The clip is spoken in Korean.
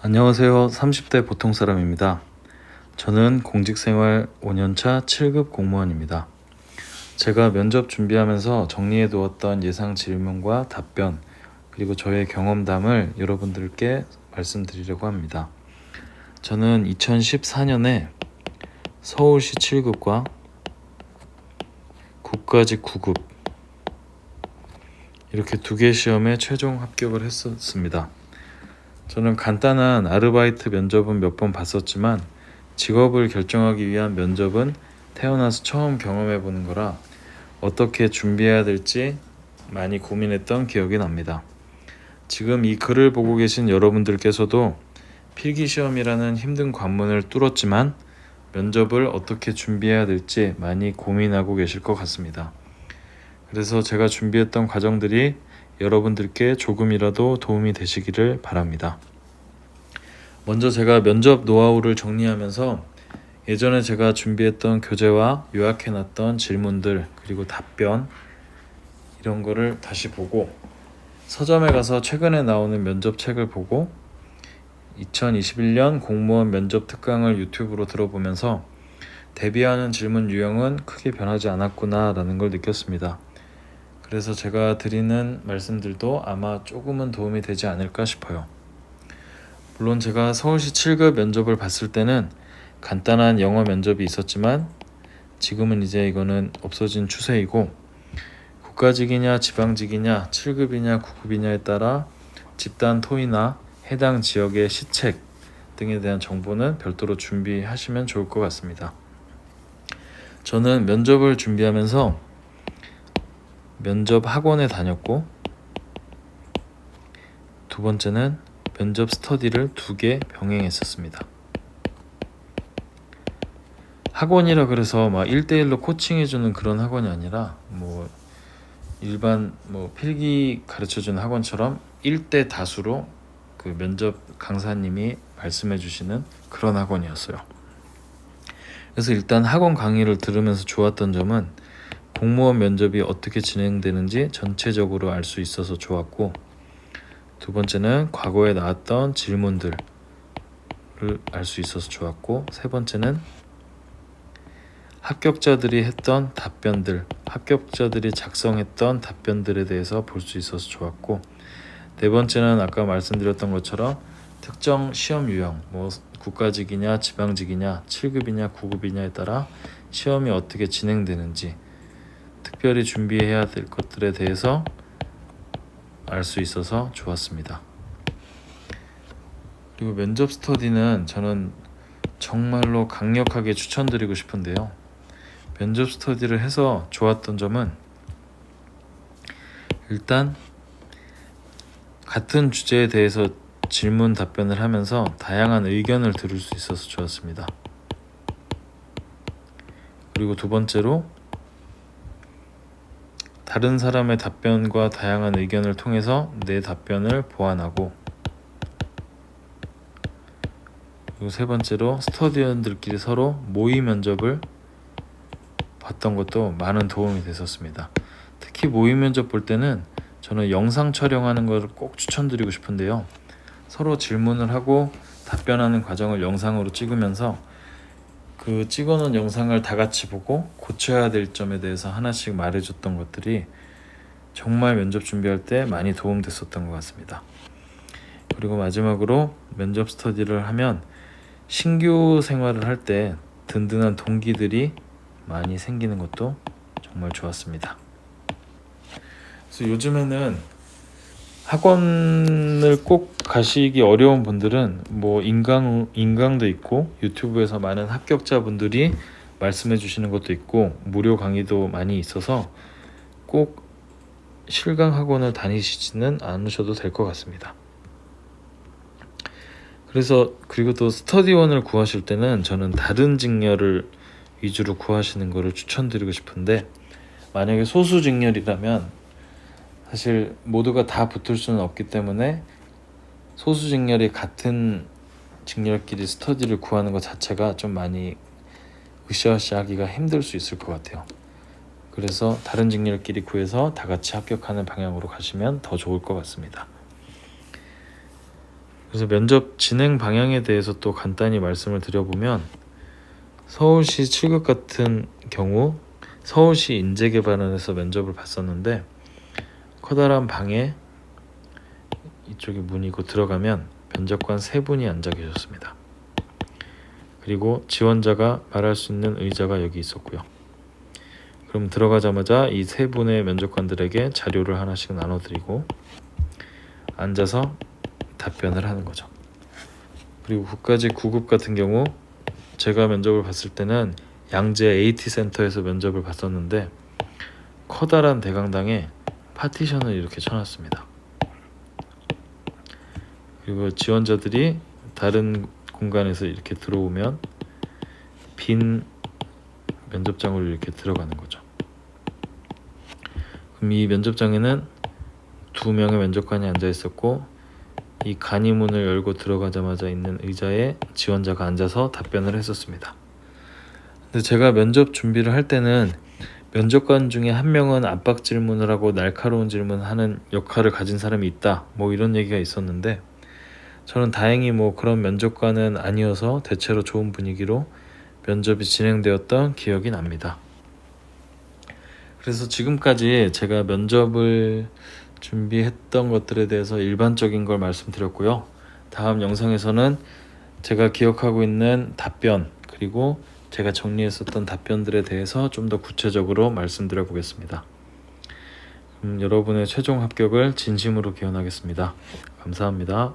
안녕하세요. 30대 보통 사람입니다. 저는 공직생활 5년차 7급 공무원입니다. 제가 면접 준비하면서 정리해 두었던 예상 질문과 답변, 그리고 저의 경험담을 여러분들께 말씀드리려고 합니다. 저는 2014년에 서울시 7급과 국가직 9급 이렇게 두 개 시험에 최종 합격을 했었습니다. 저는 간단한 아르바이트 면접은 몇 번 봤었지만 직업을 결정하기 위한 면접은 태어나서 처음 경험해 보는 거라 어떻게 준비해야 될지 많이 고민했던 기억이 납니다. 지금 이 글을 보고 계신 여러분들께서도 필기 시험이라는 힘든 관문을 뚫었지만 면접을 어떻게 준비해야 될지 많이 고민하고 계실 것 같습니다. 그래서 제가 준비했던 과정들이 여러분들께 조금이라도 도움이 되시기를 바랍니다. 먼저 제가 면접 노하우를 정리하면서 예전에 제가 준비했던 교재와 요약해놨던 질문들 그리고 답변 이런 거를 다시 보고 서점에 가서 최근에 나오는 면접 책을 보고 2021년 공무원 면접 특강을 유튜브로 들어보면서 대비하는 질문 유형은 크게 변하지 않았구나 라는 걸 느꼈습니다. 그래서 제가 드리는 말씀들도 아마 조금은 도움이 되지 않을까 싶어요. 물론 제가 서울시 7급 면접을 봤을 때는 간단한 영어 면접이 있었지만 지금은 이제 이거는 없어진 추세이고 국가직이냐 지방직이냐 7급이냐 9급이냐에 따라 집단 토의나 해당 지역의 시책 등에 대한 정보는 별도로 준비하시면 좋을 것 같습니다. 저는 면접을 준비하면서 면접 학원에 다녔고 두 번째는 면접 스터디를 두 개 병행했었습니다. 학원이라 그래서 막 1대1로 코칭해 주는 그런 학원이 아니라 뭐 일반 뭐 필기 가르쳐 주는 학원처럼 1대 다수로 그 면접 강사님이 말씀해 주시는 그런 학원이었어요. 그래서 일단 학원 강의를 들으면서 좋았던 점은 공무원 면접이 어떻게 진행되는지 전체적으로 알 수 있어서 좋았고 두 번째는 과거에 나왔던 질문들을 알 수 있어서 좋았고 세 번째는 합격자들이 했던 답변들, 합격자들이 작성했던 답변들에 대해서 볼 수 있어서 좋았고 네 번째는 아까 말씀드렸던 것처럼 특정 시험 유형, 뭐 국가직이냐 지방직이냐 7급이냐 9급이냐에 따라 시험이 어떻게 진행되는지 특별히 준비해야 될 것들에 대해서 알 수 있어서 좋았습니다. 그리고 면접 스터디는 저는 정말로 강력하게 추천드리고 싶은데요. 면접 스터디를 해서 좋았던 점은 일단 같은 주제에 대해서 질문 답변을 하면서 다양한 의견을 들을 수 있어서 좋았습니다. 그리고 두 번째로 다른 사람의 답변과 다양한 의견을 통해서 내 답변을 보완하고 그리고 세 번째로 스터디원들끼리 서로 모의 면접을 봤던 것도 많은 도움이 됐었습니다. 특히 모의 면접 볼 때는 저는 영상 촬영하는 것을 꼭 추천드리고 싶은데요. 서로 질문을 하고 답변하는 과정을 영상으로 찍으면서 그 찍어놓은 영상을 다 같이 보고 고쳐야 될 점에 대해서 하나씩 말해줬던 것들이 정말 면접 준비할 때 많이 도움됐었던 것 같습니다. 그리고 마지막으로 면접 스터디를 하면 신규 생활을 할 때 든든한 동기들이 많이 생기는 것도 정말 좋았습니다. 그래서 요즘에는 학원을 꼭 가시기 어려운 분들은 뭐 인강 인강도 있고 유튜브에서 많은 합격자분들이 말씀해 주시는 것도 있고 무료 강의도 많이 있어서 꼭 실강 학원을 다니시지는 않으셔도 될 것 같습니다. 그래서 그리고 또 스터디원을 구하실 때는 저는 다른 직렬을 위주로 구하시는 것을 추천드리고 싶은데 만약에 소수 직렬이라면 사실 모두가 다 붙을 수는 없기 때문에 소수 직렬이 같은 직렬끼리 스터디를 구하는 것 자체가 좀 많이 으쌰으쌰하기가 힘들 수 있을 것 같아요. 그래서 다른 직렬끼리 구해서 다 같이 합격하는 방향으로 가시면 더 좋을 것 같습니다. 그래서 면접 진행 방향에 대해서 또 간단히 말씀을 드려보면 서울시 7급 같은 경우 서울시 인재개발원에서 면접을 봤었는데 커다란 방에 이쪽에 문이고 들어가면 면접관 세 분이 앉아 계셨습니다. 그리고 지원자가 말할 수 있는 의자가 여기 있었고요. 그럼 들어가자마자 이 세 분의 면접관들에게 자료를 하나씩 나눠드리고 앉아서 답변을 하는 거죠. 그리고 국가직 9급 같은 경우 제가 면접을 봤을 때는 양재 AT 센터에서 면접을 봤었는데 커다란 대강당에 파티션을 이렇게 쳐놨습니다. 그리고 지원자들이 다른 공간에서 이렇게 들어오면 빈 면접장으로 이렇게 들어가는 거죠. 그럼 이 면접장에는 두 명의 면접관이 앉아 있었고 이 간이 문을 열고 들어가자마자 있는 의자에 지원자가 앉아서 답변을 했었습니다. 근데 제가 면접 준비를 할 때는 면접관 중에 한 명은 압박 질문을 하고 날카로운 질문을 하는 역할을 가진 사람이 있다. 뭐 이런 얘기가 있었는데 저는 다행히 뭐 그런 면접관은 아니어서 대체로 좋은 분위기로 면접이 진행되었던 기억이 납니다. 그래서 지금까지 제가 면접을 준비했던 것들에 대해서 일반적인 걸 말씀드렸고요. 다음 영상에서는 제가 기억하고 있는 답변 그리고 제가 정리했었던 답변들에 대해서 좀 더 구체적으로 말씀드려 보겠습니다. 음, 여러분의 최종 합격을 진심으로 기원하겠습니다. 감사합니다.